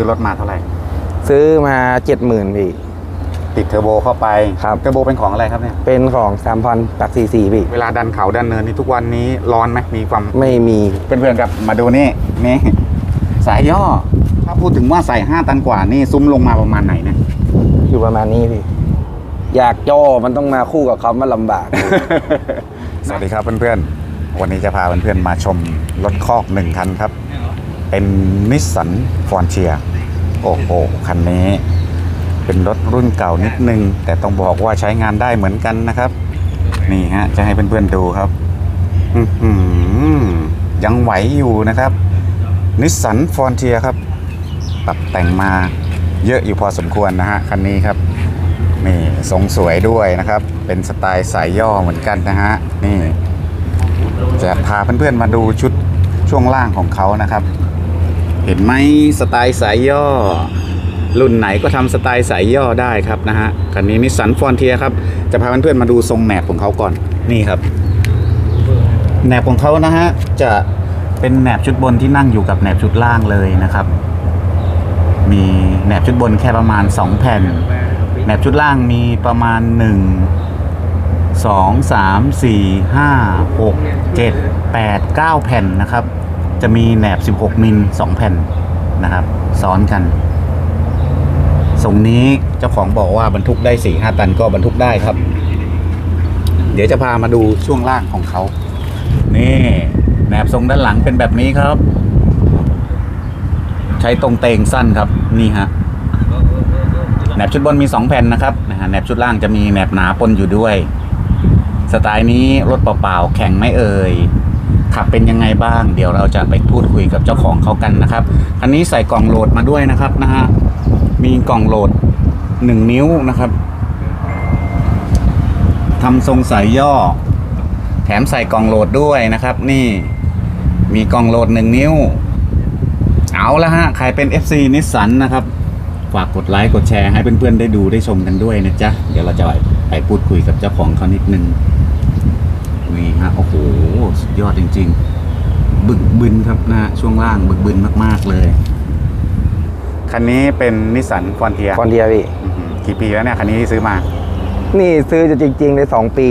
ซื้อรถมาเท่าไหร่ ซื้อมาเจ็ดหมื่นพี่ติดเทอร์โบเข้าไปครับ เทอร์โบเป็นของอะไรครับเนี่ย เป็นของสามพันตักสี่สี่พี่ เวลาดันเขาดันเนินนี่ทุกวันนี้ร้อนไหมมีความไม่มี เพื่อนๆครับมาดูนี่นี่สายย่อ ถ้าพูดถึงว่าใส่5ตันกว่านี่ซุ้มลงมาประมาณไหนเนี่ยอยู่ประมาณนี้พี่ อยากย่อมันต้องมาคู่กับคำว่าลำบาก สวัสดีครับเพื่อนๆ วันนี้จะพาเพื่อนๆมาชมรถคอกหนึ่งคันครับ เป็นนิสสันฟอนเชีย โอ้โห คันนี้ เป็นรถรุ่นเก่านิดนึง แต่ต้องบอกว่าใช้งานได้เหมือนกันนะครับ นี่ฮะ จะให้เพื่อนๆดูครับยังไหวอยู่นะครับนิสสันฟอนเทียครับปรับแต่งมาเยอะอยู่พอสมควรนะฮะ คันนี้ครับนี่ทรงสวยด้วยนะครับ เป็นสไตล์สายย่อเหมือนกันนะฮะ นี่ จะพาเพื่อนๆมาดูชุดช่วงล่างของเขานะครับ ห็นไหมสไตล์สายย่อ รุ่นไหนก็ทำสไตล์สายย่อได้ครับนะฮะคันนี้นิสสันฟอนเทียครับ จะพาเพื่อนๆมาดูทรงแหนบของเขาก่อนนี่ครับแหนบของเขานะฮะจะเป็นแหนบชุดบนที่นั่งอยู่กับแหนบชุดล่างเลยนะครับ มีแหนบชุดบนแค่ประมาณ 2 แผ่นแหนบชุดล่างมีประมาณ 1 2 3 4 5 6 7 8 9 แผ่นนะครับ จะมีแหนบ 16 มิล 2 แผ่นนะครับ ซ้อนกันทรงนี้เจ้าของบอกว่าบรรทุกได้4 5ตันก็บรรทุกได้ครับ เดี๋ยวจะพามาดูช่วงล่างของเขา นี่แหนบทรงด้านหลังเป็นแบบนี้ครับ ใช้ตรงเตงสั้นครับนี่ฮะแหนบชุดบนมี 2 แผ่นนะครับนะฮะแหนบชุดล่างจะมีแหนบหนาปนอยู่ด้วย สไตล์นี้รถเปล่าๆแข็งไม่เอ่ย ขับเป็นยังไงบ้าง เดี๋ยวเราจะไปพูดคุยกับเจ้าของเขากันนะครับ อันนี้ใส่กล่องโหลดมาด้วยนะครับนะฮะมีกล่องโหลด 1 นิ้วนะครับทำทรงสายย่อ แถมใส่กล่องโหลดด้วยนะครับ นี่มีกล่องโหลด 1 นิ้ว เอาละฮะใครเป็น FC นิสสันนะครับฝากกดไลค์กดแชร์ให้เพื่อนๆได้ดูได้ชมกันด้วยนะจ๊ะ เดี๋ยวเราจะไปไปพูดคุยกับเจ้าของเขานิดนึง นี่ฮะโอ้โหสุดยอดจริง ๆ บึกบึนครับนะฮะช่วงล่างบึกบึนมาก ๆเลย คันนี้เป็นนิสสันฟอนเทียคอนเดียพี่กี่ปีแล้วเนี่ยคันนี้ที่ซื้อมา นี่ซื้อจะจริงๆเลยสองปี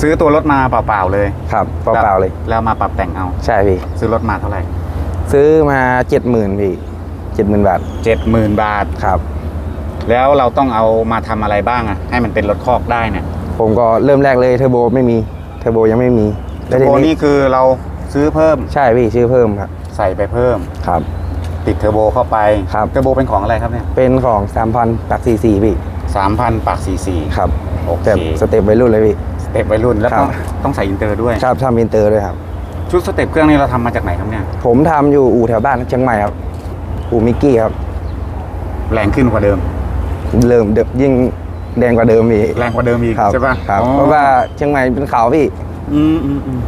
ซื้อตัวรถมาเปล่าๆเลย ครับเปล่าๆเลย แล้วมาปรับแต่งเอา ใช่พี่ซื้อรถมาเท่าไหร่ ซื้อมาเจ็ดหมื่นพี่เจ็ดหมื่นบาทเจ็ดหมื่นบาทครับแล้วเราต้องเอามาทำอะไรบ้างอะให้มันเป็นรถคอกได้เนี่ย ผมก็เริ่มแรกเลยเทอร์โบไม่มีเทอร์โบยังไม่มีเทอร์โบนี่คือเราซื้อเพิ่มใช่พี่ชื่อเพิ่มครับใส่ไปเพิ่มครับ ติดเทอร์โบเข้าไปครับเทอร์โบเป็นของอะไรครับเนี่ยเป็นของสามพันตักสี่สี่พี่สามพันปากสี่สี่ครับโอเคแต่สเต็ปวัยรุ่นเลยพี่สเต็ปวัยรุ่นแล้วครัก็บต้องใส่อินเตอร์ด้วยครับทำอินเตอร์ด้วยครับชุดสเต็ปเครื่องนี้เราทำมาจากไหนครับเนี่ยผมทำอยู่อู่แถวบ้านเชียงใหม่ครับอู่มิกกี้ครับแรงขึ้นกว่าเดิม เริ่มเดบยิ่ง แดงกว่าเดิมอีกแรงกว่าเดิมอีกครับใช่ปะครับอ๋อเพราะว่าเชียงใหม่เป็นเขาพี่อืมอืมอืม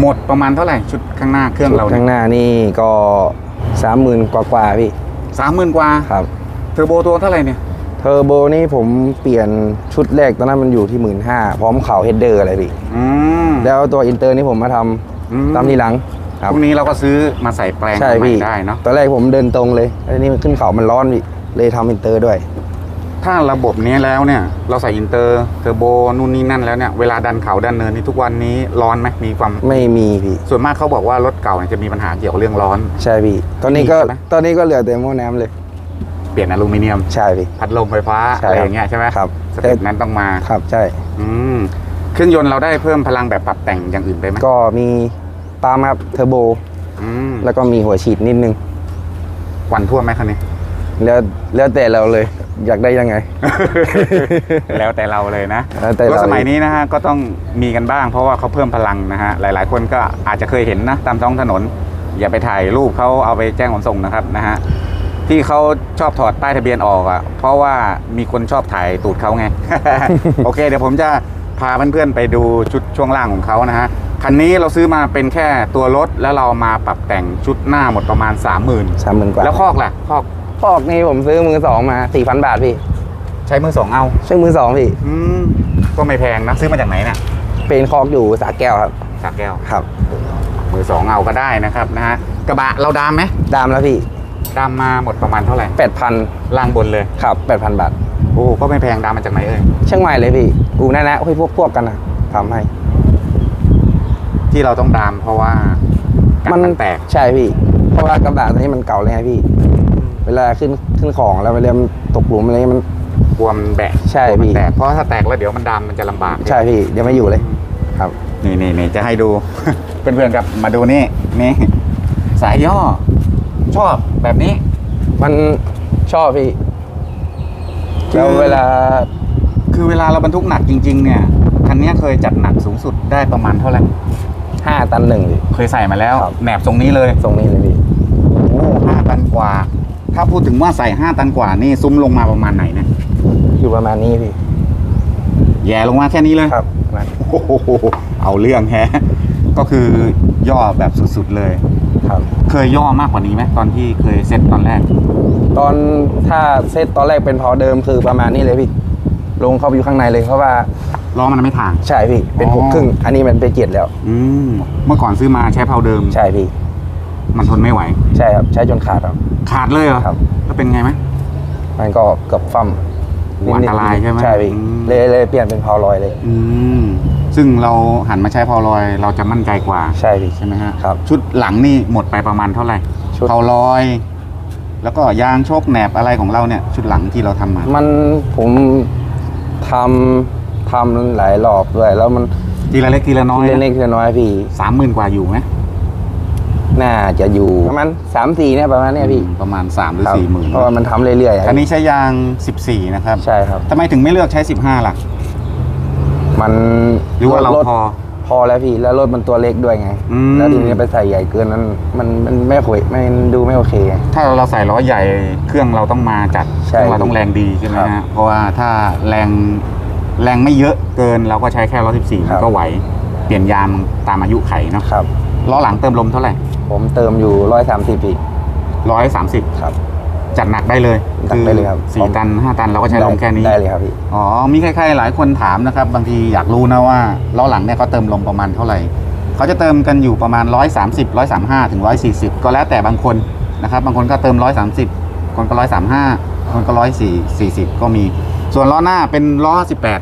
หมดประมาณเท่าไหร่ชุดข้างหน้าเครื่องเราข้างหน้านี่ก็สามหมื่นกว่าๆพี่สามหมื่นกว่าครับเทอร์โบตัวเท่าไหร่เนี่ยเทอร์โบนี่ผมเปลี่ยนชุดแรกตอนนั้นมันอยู่ที่หมื่นห้าพร้อมเขาเฮดเดอร์อะไรพี่อืมแล้วตัวอินเตอร์นี่ผมมาทำอืมตามทีหลังครับพวกนี้เราก็ซื้อมาใส่แปลงใช่ใหม่พี่ได้เนาะตอนแรกผมเดินตรงเลยแล้วนี่มันขึ้นเขามันร้อนพี่เลยทำอินเตอร์ด้วย ถ้าระบบนี้แล้วเนี่ย เราใส่อินเตอร์เทอร์โบนู่นนี่นั่นแล้วเนี่ย เวลาดันเขาดันเนินนี่ทุกวันนี้ร้อนไหมมีความ ไม่มีพี่ ส่วนมากเขาบอกว่ารถเก่าเนี่ยจะมีปัญหาเกี่ยวกับเรื่องร้อน ใช่พี่ ตอนนี้ก็มีใช่ไหม ตอนนี้ก็เหลือแต่หม้อน้ำเลย เปลี่ยนอลูมิเนียม ใช่พี่ พัดลมไฟฟ้าใช่ อะไรครับอย่างเงี้ยใช่ไหมครับสเต็ปนั้นต้องมาครับใช่ อืมเครื่องยนต์เราได้เพิ่มพลังแบบปรับแต่งอย่างอื่นไปไหมก็มีปั๊มครับเทอร์โบ อืมแล้วก็มีหัวฉีดนิดนึง ควันท่วมไหมคันนี้ แล้วแล้วแต่เราเลย อยากได้ยังไง แล้วแต่เราเลยนะแล้วแต่รถเราสมัยนี้นะฮะก็ต้องมีกันบ้าง เพราะว่าเขาเพิ่มพลังนะฮะหลาย ๆ คนก็อาจจะเคยเห็นนะตามท้องถนน อย่าไปถ่ายรูปเขาเอาไปแจ้งขนส่งนะครับนะฮะที่เขาชอบถอดป้ายทะเบียนออกอะเพราะว่ามีคนชอบถ่ายตูดเขาไง โอเค เดี๋ยวผมจะพาเพื่อนๆไปดูชุดช่วงล่างของเขานะฮะคันนี้เราซื้อมาเป็นแค่ตัวรถแล้วเรามาปรับแต่งชุดหน้าหมดประมาณ 30,000สามหมื่นกว่าแล้วคอกล่ะคอก พอกนี่ผมซื้อมือสองมาสี่พันบาทพี่ ใช้มือสองเอาใช่มือสองพี่ อืมก็ไม่แพงนะซื้อมาจากไหนเนี่ยเป็นคอกอยู่สาแก้วครับ สากแก้ว ครับ มือสองเอาก็ได้นะครับนะฮะกระบะเราดามไหมดามแล้วพี่ดำมาหมดประมาณเท่าไหร่แปดพันล่างบนเลยครับแปดพันบาท โอ้ก็ไม่แพงดำมาจากไหนเอ่ยเชียงใหม่เลยพี่อูนั่นนะพี่พวกพวกกันนะทำให้ ที่เราต้องดำเพราะว่ากัมันแตก ใช่พี่ เพราะว่ากระบะตัวนี้มันเก่าเลยไงพี่ เวลาขึ้นขึ้นของแล้วเวลามันตกหลุมอะไรมัน กลัวมันแบะใช่กลัวมันพี่ แตกเพราะถ้าแตกแล้วเดี๋ยวมันดำมันจะลำบากใช่พี่เดี๋ยวไม่อยู่เลย ครับ นี่นี่นี่จะให้ดู เพื่อนๆครับมาดูนี่นี่สายย่อ ชอบแบบนี้ มันชอบพี่คือ แล้วเวลาคือเวลาเราบรรทุกหนักจริง ๆ เนี่ยคันนี้เคยจัดหนักสูงสุดได้ประมาณเท่าไหร่ห้าตันหนึ่งพี่ เคยใส่มาแล้วครับ แหนบทรงนี้เลยทรงนี้เลยพี่โอ้ห้าตันกว่า ถ้าพูดถึงว่าใส่ห้าตันกว่านี่ซุ้มลงมาประมาณไหนเนี่ยอยู่ประมาณนี้พี่แย่ลงมาแค่นี้เลยครับประมาณโอ้โหเอาเรื่องแฮะก็คือย่อแบบสุดๆเลยครับ เคยย่อมากกว่านี้ไหมตอนที่เคยเซ็ตตอนแรก ตอนถ้าเซตตอนแรกเป็นพอเดิมคือประมาณนี้เลยพี่ ลงเข้าไปอยู่ข้างในเลยเพราะว่าล้อมันไม่ทาง ใช่พี่เป็นอ๋อหกครึ่ง อันนี้มันเป็นเจ็ดแล้ว อืมเมื่อก่อนซื้อมาใช้เพาเดิม ใช่พี่ มันทนไม่ไหว ใช่ครับใช้จนขาดครับ ขาดเลยเหรอครับ แล้วเป็นไงไหมมันก็เกือบฟั่มโอ้อันตรายใช่ไหมใช่พี่อืมเลยเลยเปลี่ยนเป็นพาวลอยเลย อืมซึ่งเราหันมาใช้เพาลอย เราจะมั่นใจกว่า ใช่พี่ใช่ไหมฮะครับ ชุดหลังนี่หมดไปประมาณเท่าไหร่ชุดเพาลอย แล้วก็ยางโชคแหนบอะไรของเราเนี่ย ชุดหลังที่เราทำมา มันผมทำทำหลายรอบด้วยแล้วมันทีละเล็กทีละน้อยเล็กๆน้อยๆพี่สามหมื่นกว่าอยู่ไหม น่าจะอยู่ประมาณสามสี่เนี่ยประมาณเนี้ยพี่ประมาณสามหรือครับสี่หมื่นเพราะว่ามันทำเรื่อยๆอะอันนี้ใช้ยาง 14 นะครับใช่ครับ ทำไมถึงไม่เลือกใช้ 15ล่ะ มันหรือว่าเราถพอ พอแล้วพี่แล้วรถมันตัวเล็กด้วยไง อืม แล้วทีนี้ไปใส่ใหญ่เกินนั้นมันมันไม่โอยไม่ดูไม่โอเคไง ถ้าเราใส่ล้อใหญ่เครื่องเราต้องมาจัดเคใช่รื่องเราต้องแรงดีใช่ไหมครัฮะบเพราะว่าถ้าแรงแรงไม่เยอะเกินเราก็ใช้แค่ล้อ14ครัมันบก็ไหว เปลี่ยนยางตามอายุไขเนาะครับ ล้อหลังเติมลมเท่าไหร่ ผมเติมอยู่ร้อยสามสิบพี่ร้อยสามสิบครับ จัดหนักได้เลยจัดได้เลยครับสี่ตันห้าตันเราก็ใช้ลมแค่นี้ได้เลยครับพี่อ๋อมีใครๆหลายคนถามนะครับ บางทีอยากรู้นะว่าล้อหลังเนี่ยเขาเติมลมประมาณเท่าไหร่เขาจะเติมกันอยู่ประมาณ130 135ถึง140ก็แล้วแต่บางคนนะครับ บางคนก็เติม130คนก็135คนก็140ก็มี ส่วนล้อหน้าเป็นล้อ18สิบแปด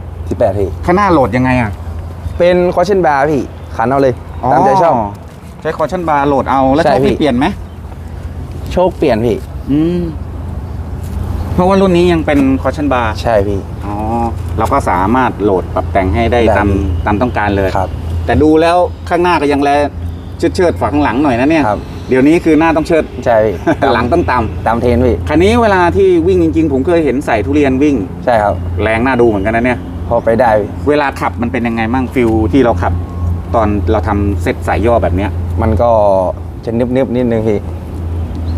พี่ข้างหน้าโหลดยังไงอะเป็นคอชเชนบาร์พี่ขันเอาเลยตามใจชอบ ใช้คอชั่นบาร์โหลดเอาแล้วใช่โชคพี่ พี่เปลี่ยนไหมโชคเปลี่ยนพี่ อืมเพราะว่ารุ่นนี้ยังเป็นคอชั่นบาร์ใช่พี่ อ๋อเราก็สามารถโหลดปรับแต่งให้ได้ได้ ตามตามต้องการเลย ครับ แต่ดูแล้วข้างหน้าก็ยังแลเชิดเชิดๆฝาข้างหลังหน่อยนะเนี่ยครับ เดี๋ยวนี้คือหน้าต้องเชิด ใช่พี่หลังต้องต่ตามเทรนด์พี่ำคันนี้เวลาที่วิ่งจริงๆ ผมเคยเห็นใส่ทุเรียนวิ่ง ใช่ครับ แรงน่าดูเหมือนกันนะเนี่ย พอไปได้พี่เวลาขับมันเป็นยังไงมั่งฟิลที่เราขับ ตอนเราทำเซตสายย่อแบบเนี้ย มันก็จะนึบๆนิดนึงพี่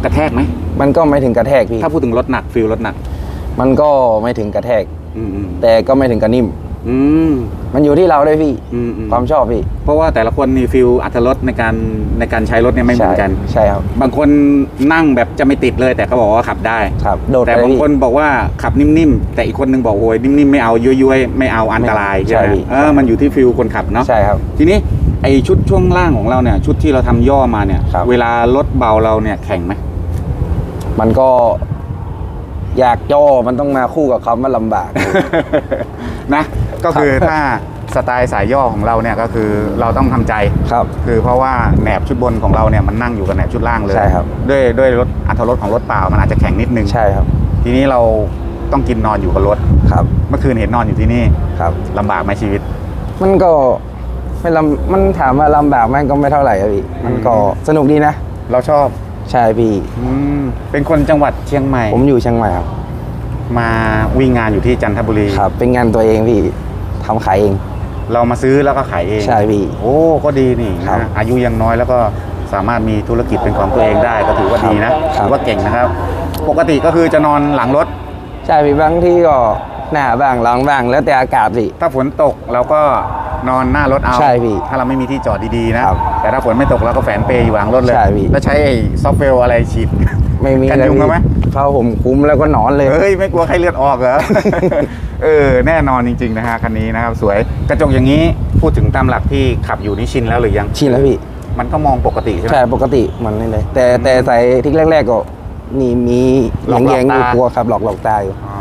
กระแทกไหม มันก็ไม่ถึงกระแทกพี่ ถ้าพูดถึงรถหนักฟิลรถหนัก มันก็ไม่ถึงกระแทก อืมอืมแต่ก็ไม่ถึงกระนิ่ม อืมมันอยู่ที่เราด้วยพี่ อืมอืมความชอบพี่เพราะว่าแต่ละคนนี่ฟิลอัตรสในการในการใช้รถเนี่ยไม่เหมือนกัน ใช่ครับ บางคนนั่งแบบจะไม่ติดเลยแต่เขาบอกว่าขับได้ ครับ โดดแต่ไปบางพี่ คนบอกว่าขับนิ่มๆ แต่อีกคนนึงบอกโอ้ยนิ่มๆ ไม่เอาย้วยๆ ไม่เอาอันตรายไม่ใช่ไหมใช่พี่เออมันอยู่ที่ฟิลคนขับเนาะใช่ครับ ทีนี้ ไอชุดช่วงล่างของเราเนี่ยชุดที่เราทำย่อมาเนี่ย ครับ เวลารถเบาเราเนี่ยแข่งไหมมันก็อยากย่อมันต้องมาคู่กับคำว่าลำบาก นะ ก็คือถ้าสไตล์สายย่อของเราเนี่ยก็คือเราต้องทำใจ ครับ คือเพราะว่าแหนบชุดบนของเราเนี่ยมันนั่งอยู่กับแหนบชุดล่างเลยใช่ครับ ด้วยด้วยรถอัตรถของรถเปล่ามันอาจจะแข็งนิดนึงใช่ครับ ทีนี้เราต้องกินนอนอยู่กับรถ ครับ เมื่อคืนเห็นนอนอยู่ที่นี่ครับลำบากไหมชีวิต มันก็ ไม่ลำมันถามว่าลำบากไหมันก็ไม่เท่าไหร่อะพี่มันก็สนุกดีนะเราชอบใช่พี่ อืมเป็นคนจังหวัดเชียงใหม่ ผมอยู่เชียงใหม่ครับมาวิ่งงานอยู่ที่จันทบุรี ครับ เป็นงานตัวเองพี่ทำขายเอง เรามาซื้อแล้วก็ขายเอง ใช่พี่ โอ้ก็ดีนี่ครับนะอายุยังน้อยแล้วก็สามารถมีธุรกิจเป็นของตัวเองได้ ก็ถือว่าดีนะครับถือว่าเก่งนะครับ ปกติก็คือจะนอนหลังรถ ใช่พี่บางที่ก็หน้าบ้างหลังบ้างแล้วแต่อากาศพี่ ถ้าฝนตกเราก็ นอนหน้ารถเอาใช่พี่ถ้าเราไม่มีที่จอดดีๆนะครับแต่ถ้าฝนไม่ตกเราก็แฝนเปย์อยู่หลังรถเลยใช่พี่แล้วใช้ไอ้ซอฟต์แวร์อะไรฉีดไม่มีกันเลยยุงพี่เอาไหมเพราะผมคุ้มแล้วก็นอนเลยเฮ้ยไม่กลัวไข้เลือดออกเหรอเออแน่นอนจริงๆนะฮะคันนี้นะครับสวยกระจกอย่างนี้พูดถึงตามหลักที่ขับอยู่นี่ชินแล้วหรือยังชินแล้วพี่มันก็มองปกติใช่ไหมใช่ปกติมันนี่เลย แต่แต่ใส่ทิกแรก ๆ ก็นี่มีหลอกแยงๆอยู่หลอกตากลัวครับหลอกหลอกตาอยู่อ๋อ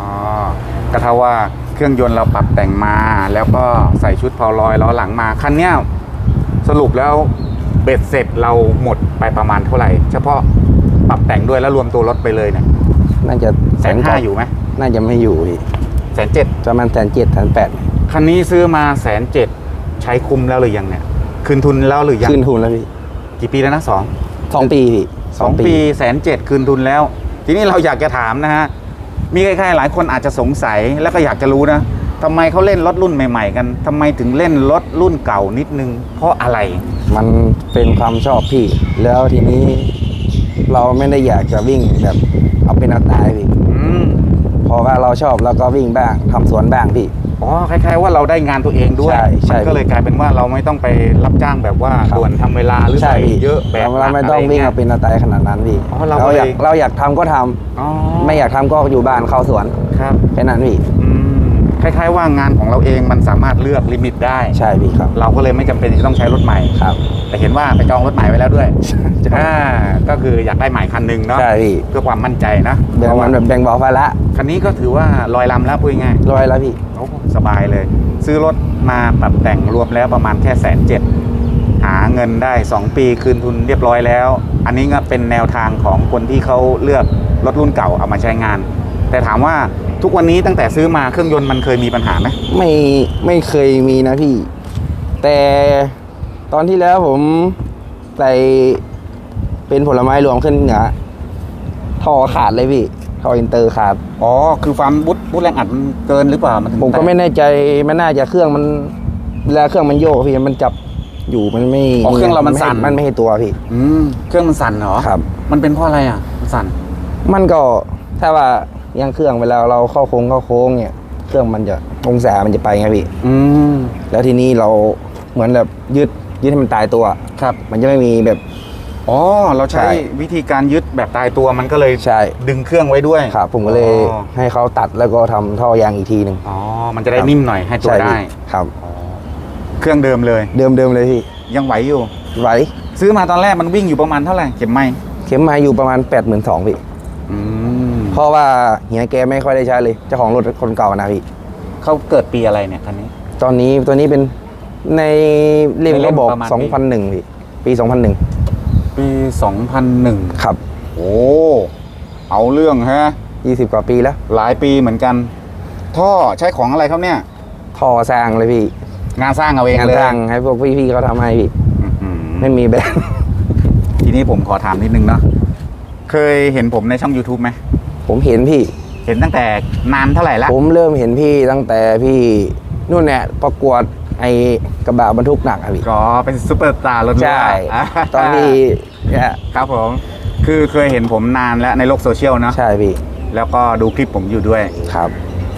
ก็เท่าว่า เครื่องยนต์เราปรับแต่งมา แล้วก็ใส่ชุดเพาลอยล้อหลังมาคันเนี้ยสรุปแล้วเบ็ดเสร็จเราหมดไปประมาณเท่าไหร่ เฉพาะปรับแต่งด้วยแล้วรวมตัวรถไปเลยเนี่ยน่าจะแสนห้าอยู่ไหมน่าจะไม่อยู่พี่แสนเจ็ดประมาณแสนเจ็ดแสนแปดคันนี้ซื้อมาแสนเจ็ดใช้คุ้มแล้วหรือยังเนี่ยคืนทุนแล้วหรือยังคืนทุนแล้วพี่กี่ปีแล้วนะสองสองปีพี่สองปีแสนเจ็ดคืนทุนแล้ว ทีนี้เราอยากจะถามนะฮะ มีใครๆหลายคนอาจจะสงสัยแล้วก็อยากจะรู้นะทำไมเขาเล่นรถรุ่นใหม่ ๆ กันทำไมถึงเล่นรถรุ่นเก่านิดนึง เพราะอะไร มันเป็นความชอบพี่ แล้วทีนี้เราไม่ได้อยากจะวิ่งแบบเอาเป็นเอาตายพี่อืม เพราะว่าเราชอบแล้วก็วิ่งบ้างทำสวนบ้างพี่ อ๋อคล้ายๆว่าเราได้งานตัวเองด้วยใช่ใช่มันก็เลยกลายเป็นว่าเราไม่ต้องไปรับจ้างแบบว่าครับ ด่วนทำเวลาหรือใช่ใส่พี่เยอะแบบเราเราไม่ต้องวิ่งเอาเป็นเอาตายขนาดนั้นพี่อ๋อเราเราก็เลยอยากเราอยากทำก็ทำอ๋อไม่อยากทำก็อยู่บ้านเข้าสวนครับแค่นั้นพี่อืมคล้ายๆว่างานของเราเองมันสามารถเลือกลิมิตได้ ใช่พี่ครับ เราก็เลยไม่จำเป็นที่ต้องใช้รถใหม่ ครับ แต่เห็นว่าไปจองรถใหม่ไว้แล้วด้วยอ่าก็คืออยากได้ใหม่คันหนึ่งเนาะใช่พี่เพื่อความมั่นใจนะแบ่งมันแบบแบ่งเบาภาระคันนี้ก็ถือว่าลอยลำแล้วพูดง่ายร้อยแล้วพี่ๆโอ้สบายเลย ซื้อรถมาปรับแต่งรวมแล้วประมาณแค่แสนเจ็ดหาเงินได้ 2 ปีคืนทุนเรียบร้อยแล้ว อันนี้ก็เป็นแนวทางของคนที่เขาเลือกรถรุ่นเก่าเอามาใช้งาน แต่ถามว่าทุกวันนี้ตั้งแต่ซื้อมาเครื่องยนต์มันเคยมีปัญหาไหมไม่ไม่เคยมีนะพี่ แต่ ตอนที่แล้วผมใส่เป็นผลไม้รวมขึ้นเหนือท่อขาดเลยพี่ท่ออินเตอร์ขาด อ๋อ คือความบุดบุดแรงอัดมันเกินหรือเปล่า มันถึงผมก็แตไม่แน่ใจมันน่าจะเครื่องมันเวลาเครื่องมันโยกพี่มันจับอยู่มันไม่อ๋อเครื่องเรามันสั่น มันไม่ให้ตัวพี่ อืมเครื่องมันสั่นเหรอครับ มันเป็นเพราะอะไรอะ มันสั่น มันก็ถ้าว่ายังเครื่องเวลาเราเข้าโค้งเข้าโค้งเนี่ย เครื่องมันจะองศามันจะไปไงพี่ อืม แล้วทีนี้เราเหมือนแบบยึด ยึดให้มันตายตัว ครับ มันจะไม่มีแบบ อ๋อ เราใช้ใช่ วิธีการยึดแบบตายตัวมันก็เลยใช่ดึงเครื่องไว้ด้วยครับผมก็เลยอ๋อให้เขาตัดแล้วก็ทำท่อยางอีกทีหนึ่ง อ๋อ มันจะได้ครับ นิ่มหน่อยให้ตัวใช่ได้ พี่ครับอ๋อเครื่องเดิมเลย เดิมเดิมเลยพี่ยังไหวอยู่ ไหวซื้อมาตอนแรกมันวิ่งอยู่ประมาณเท่าไหร่เข็มไม้เข็มมาอยู่ประมาณ8ปดหมื่นสองพี่อืมเพราะว่าเฮียแกไม่ค่อยได้ใช้เลยเจ้าของรถคนเก่านะพี่ เขาเกิดปีอะไรเนี่ยคันนี้ ตอนนี้ตัวนี้เป็น ในเล่มในเล่ก็มบอก ประมาณปี 2001พี่ปี 2001 ปี 2001 ครับ โอ้ เอาเรื่องฮะ 20 กว่าปีแล้ว หลายปีเหมือนกัน ท่อใช้ของอะไรครับเนี่ยท่อสร้างเลยพี่ งานสร้างเอาเองงานเลยสร้างให้พวกพี่ๆเขาทำให้พี่ อื้อหือไม่มีแบรนด์ ทีนี้ผมขอถามนิดนึงเนาะ เคยเห็นผมในช่อง YouTube ไหม ผมเห็นพี่ เห็นตั้งแต่นานเท่าไหร่ละผมเริ่มเห็นพี่ตั้งแต่พี่นู่นเนี่ยประกวด ไอ้กระบะบรรทุกหนักอะพี่ก็เป็นซูเปอร์สตาร์รถใช่อะตอนที่เนี่ยครับผม คือเคยเห็นผมนานแล้วในโลกโซเชียลเนาะใช่พี่ แล้วก็ดูคลิปผมอยู่ด้วยครับ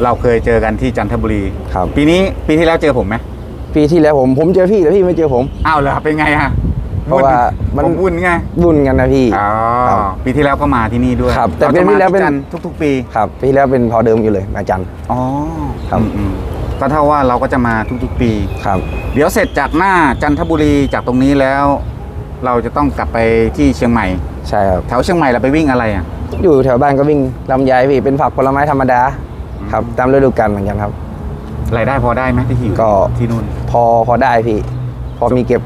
เราเคยเจอกันที่จันทบุรีครับ ปีนี้ปีที่แล้วเจอผมไหมปีที่แล้วผมผมเจอพี่แต่พี่ไม่เจอผมอ้าวเหรอเป็นไงอะเพราะว่ามันผมวุ่นไงวุ่นกันนะพี่อ๋อครับปีที่แล้วก็มาที่นี่ด้วยครับ แต่ราเป็นจะปีมาแล้วเป็นที่จันทร์ทุก ๆ ปีครับปีที่แล้วเป็นพอเดิมอยู่เลยอาจารย์อ๋อครับอืมๆ ก็เท่าว่าเราก็จะมาทุกๆปี ครับ เดี๋ยวเสร็จจากหน้าจันทบุรีจากตรงนี้แล้ว เราจะต้องกลับไปที่เชียงใหม่ ใช่ครับ แถวเชียงใหม่เราไปวิ่งอะไรอะ อยู่แถวบ้านก็วิ่งลำไยพี่เป็นผักผลไม้ธรรมดา ครับ ตามฤดูกาลเหมือนกันครับ รายได้พอได้ไหมที่อยู่ก็ ที่นู่น พอพอได้พี่ พอมีเก็บ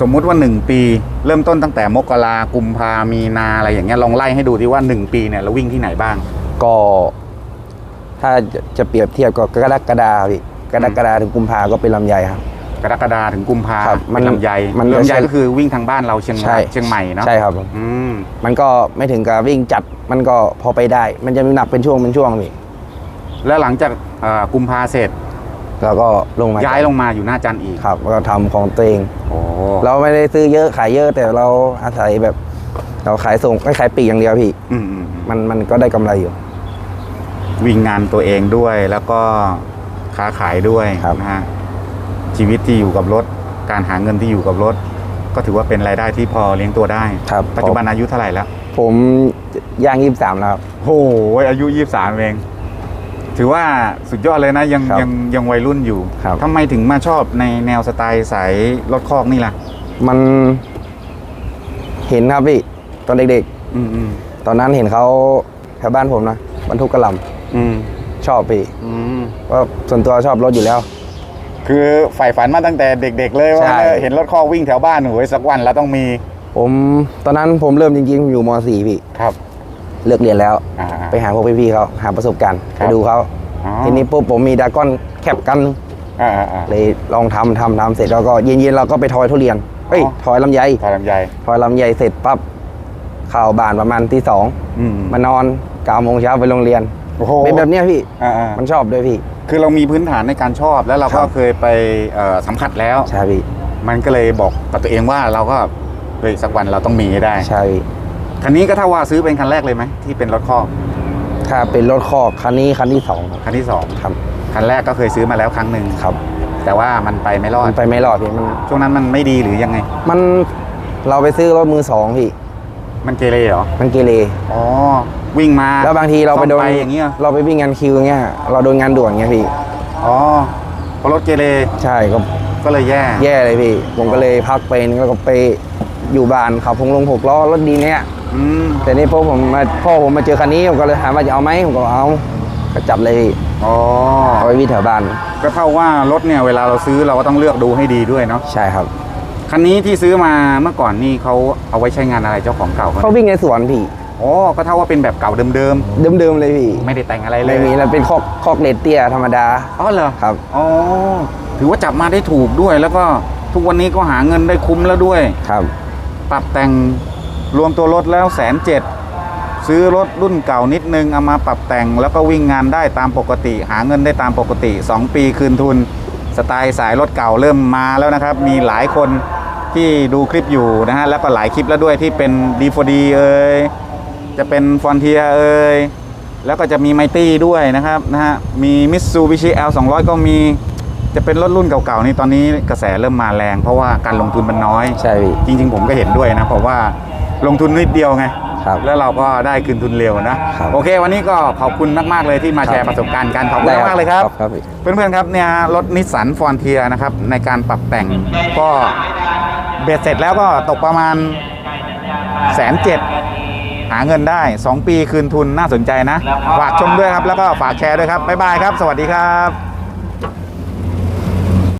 สมมุติว่า 1 ปี เริ่มต้นตั้งแต่มกรากุมภามีนาอะไรอย่างเงี้ยลองไล่ให้ดูที่ว่า 1 ปีเนี่ยเราวิ่งที่ไหนบ้าง ก็ ถ้าจะจะเปรียบเทียบก็กรกฎาพี่กรกฎาถึงกุมภาก็เป็นลำไยครับ กรกฎาถึงกุมภาครับมันเป็นลำไยมันลำไยใช่ก็คือวิ่งทางบ้านเราเชียงใช่รายเชียงใหม่เนาะใช่ครับผมอืมมันก็ไม่ถึงกับวิ่งจัดมันก็พอไปได้ มันจะมีหนักเป็นช่วงเป็นช่วงพี่แล้วหลังจากเอ่อกุมภาเสร็จแล้วก็ลงมาย้ายลงมาอยู่หน้าจันทร์อีกครับแล้วก็ทำของตัวเอง โอ้เราไม่ได้ซื้อเยอะขายเยอะแต่เราอาศัยแบบ เราขายส่งไม่ขายปลีกอย่างเดียวพี่ อืมอืมอืมมันมันก็ได้กำไรอยู่ วิ่งงานตัวเองด้วยแล้วก็ค้าขายด้วยครับนะฮะชีวิตที่อยู่กับรถ การหาเงินที่อยู่กับรถ ก็ถือว่าเป็นรายได้ที่พอเลี้ยงตัวได้ครับปัจจุบันอายุเท่าไหร่แล้ว ผมย่างยี่สิบสามแล้วครับโอ้ยอายุยี่สามเองถือว่าสุดยอดเลยนะยังครับยังยังวัยรุ่นอยู่ครับทำไมถึงมาชอบในแนวสไตล์สายรถคอกนี่ล่ะ มันเห็นครับพี่ ตอนเด็กอืมอืมๆตอนนั้นเห็นเขาแถวบ้านผมนะบรรทุกกระหล อืมำชอบพี่อืมว่าส่วนตัวชอบรถอยู่แล้ว คือใฝ่ฝันมาตั้งแต่เด็ก ๆ เลยว่าใช่เออเห็นรถคอกวิ่งแถวบ้านโอ้ยสักวันเราต้องมีผมตอนนั้นผมเริ่มจริงๆอยู่ม .4 พี่ ครับ เลิกเรียนแล้ว อ่าไปหาพวกพี่ๆเขาหาประสบการณ์ครัไปบดูเขาอ๋อ ทีนี้ปุ๊บผมมีดรากอนแคปกัน อ่าอ่าอ่าเลยลองทำทำทำเสร็จแล้วก็เย็นๆเราก็ไปทอยทุเรียนเอ้ยอ๋อ ทอยลำไยทอยลำไยทอยลำไยเสร็จปั๊บเข้าบ้านประมาณที่สองอืมมานอนเก้าโมงเช้าไปโรงเรียน โอ้โหเป็นแบบเนี้ยพี่อ่าอ่ามันชอบด้วยพี่ คือเรามีพื้นฐานในการชอบแล้วเราครัก็บเคยไปเอ่อสัมผัสแล้ว ใช่พี่มันก็เลยบอกกับตัวเองว่าเราก็เฮ้ยสักวันเราต้องมีให้ได้ ใช่พี่คันนี้ก็ถ้าว่าซื้อเป็นคันแรกเลยไหมที่เป็นรถคอกถ้าเป็นรถคอกคันนี้คันที่สองครับคันที่สองครับคันแรกก็เคยซื้อมาแล้วครั้งหนึ่งครับแต่ว่ามันไปไม่รอดมันไปไม่รอดพี่มัน ช่วงนั้นมันไม่ดีหรือยังไง มันเราไปซื้อรถมือสองพี่ มันเกเรเหรอ มันเกเรอ๋อ วิ่งมาแล้วบางทีเราไปโดนซ่อมอย่างเงี้ย เราไปวิ่งงานคิวอย่างเงี้ย เราโดนงานด่วนเงี้ยพี่ อ๋อเพราะรถเกเร ใช่ก็ก็เลยแย่ แย่เลยพี่ ผมก็เลยพักไปแล้วก็ไปอยู่บ้านขับพงลงหกล้อรถดีเนี้ยอืมแต่นี่พอผมมาพ่อผมมาเจอคันนี้ผมก็เลยถามว่าจะเอาไหมผมก็เอาก็จับเลยพี่อ๋อ เอาไปวิ่งแถวบ้านก็เท่าว่ารถเนี่ยเวลาเราซื้อเราก็ต้องเลือกดูให้ดีด้วยเนาะ ใช่ครับ คันนี้ที่ซื้อมาเมื่อก่อนนี่เขาเอาไว้ใช้งานอะไรเจ้าของเก่าเขาเขาวิ่งในสวนพี่อ๋อก็เท่าว่าเป็นแบบเก่าเดิมเดิมๆเลยพี่ๆ ไม่ได้แต่งอะไรเลยไม่มีแล้วเป็นคอกคอกเลดเตี้ยธรรมดาอ๋อเหรอครับ อ๋อถือว่าจับมาได้ถูกด้วย แล้วก็ทุกวันนี้ก็หาเงินได้คุ้มแล้วด้วย ครับ ปรับแต่งรวมตัวรถแล้วแสนเจ็ดซื้อรถรุ่นเก่านิดนึงเอามาปรับแต่งแล้วก็วิ่งงานได้ตามปกติ หาเงินได้ตามปกติ 2 ปีคืนทุน สไตล์สายรถเก่าเริ่มมาแล้วนะครับ มีหลายคนที่ดูคลิปอยู่นะฮะแล้วก็หลายคลิปแล้วด้วยที่เป็น D4D เอ่ยจะเป็นฟอนเทียเอ่ยแล้วก็จะมีไมตี้ด้วยนะครับนะฮะมี Mitsubishi L 200 ก็มีจะเป็นรถรุ่นเก่าๆนี่ตอนนี้กระแสเริ่มมาแรง เพราะว่าการลงทุนมันน้อย ใช่พี่จริงๆ ผมก็เห็นด้วยนะ เพราะว่าลงทุนนิดเดียวไง ครับแล้วเราก็ได้คืนทุนเร็วนะ ครับโอเค วันนี้ก็ขอบคุณมาก ๆ เลยที่มาแชร์ประสบการณ์กันขอบคุณมากๆเลยครับครับพี่ เพื่อนๆครับเนี่ยรถนิสสันฟอนเทียนะครับ ในการปรับแต่งก็เบ็ดเสร็จแล้วก็ตกประมาณแสนเจ็ดหาเงินได้ 2 ปีคืนทุนน่าสนใจนะ ฝากชมด้วยครับ แล้วก็ฝากแชร์ด้วยครับ บ๊ายบายครับ สวัสดีครับ